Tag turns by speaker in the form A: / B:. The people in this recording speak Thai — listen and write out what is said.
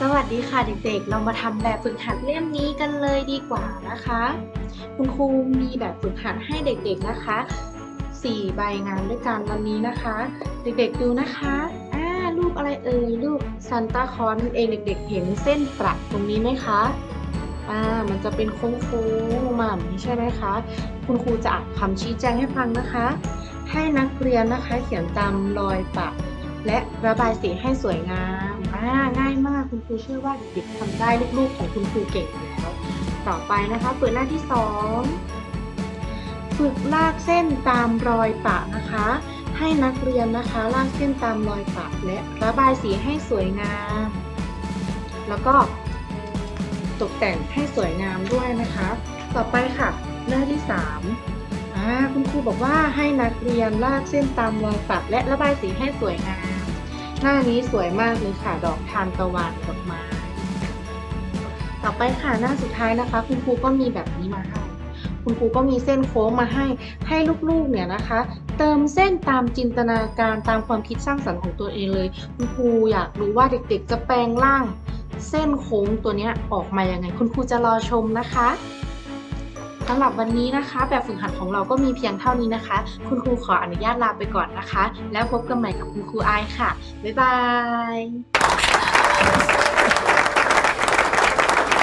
A: สวัสดีค่ะเด็กๆ เรามาทำแบบฝึกหัดเล่มนี้กันเลยดีกว่านะคะ คุณครูมีแบบฝึกหัดให้เด็กๆนะคะ 4 ใบงานด้วยกันวันนี้นะคะ เด็กๆดูนะคะอ่ารูปอะไรเอ่ยรูปซันตาคอนเองเด็กๆ เห็นเส้นประตรงนี้ไหมคะอ่ามันจะเป็นโค้งๆมาแบบนี้ใช่ไหมคะ คุณครูจะอ่านคำชี้แจงให้ฟังนะคะ ให้นักเรียนนะคะเขียนตามรอยปะและระบายสีให้สวยงามอ่าง่าย มาก คุณครูเชื่อว่าเด็กๆทำได้ลูกๆของคุณครูเก่งแล้ว ต่อไปนะคะเปิดหน้าที่สองฝึกลากเส้นตามรอยปะนะคะ ให้นักเรียนนะคะลากเส้นตามรอยปะและระบายสีให้สวยงาม แล้วก็ตกแต่งให้สวยงามด้วยนะคะ ต่อไปค่ะหน้าที่สามคุณครูบอกว่าให้นักเรียนลากเส้นตามรอยปักและระบายสีให้สวยงาม หน้านี้สวยมากเลยค่ะดอกทานตะวันดอกไม้ต่อไปค่ะหน้าสุดท้ายนะคะ คุณครูก็มีแบบนี้มาให้คุณครูก็มีเส้นโค้งมาให้ให้ลูกๆเนี่ยนะคะ เติมเส้นตามจินตนาการตามความคิดสร้างสรรค์ของตัวเองเลย คุณครูอยากรู้ว่าเด็กๆ จะแปลงร่าง เส้นโค้งตัวนี้ออกมายังไง คุณครูจะรอชมนะคะ สำหรับวันนี้นะคะ แบบฝึกหัดของเราก็มีเพียงเท่านี้นะคะ คุณครูขออนุญาตลาไปก่อนนะคะ แล้วพบกันใหม่กับคุณครูไอค่ะ บ๊ายบาย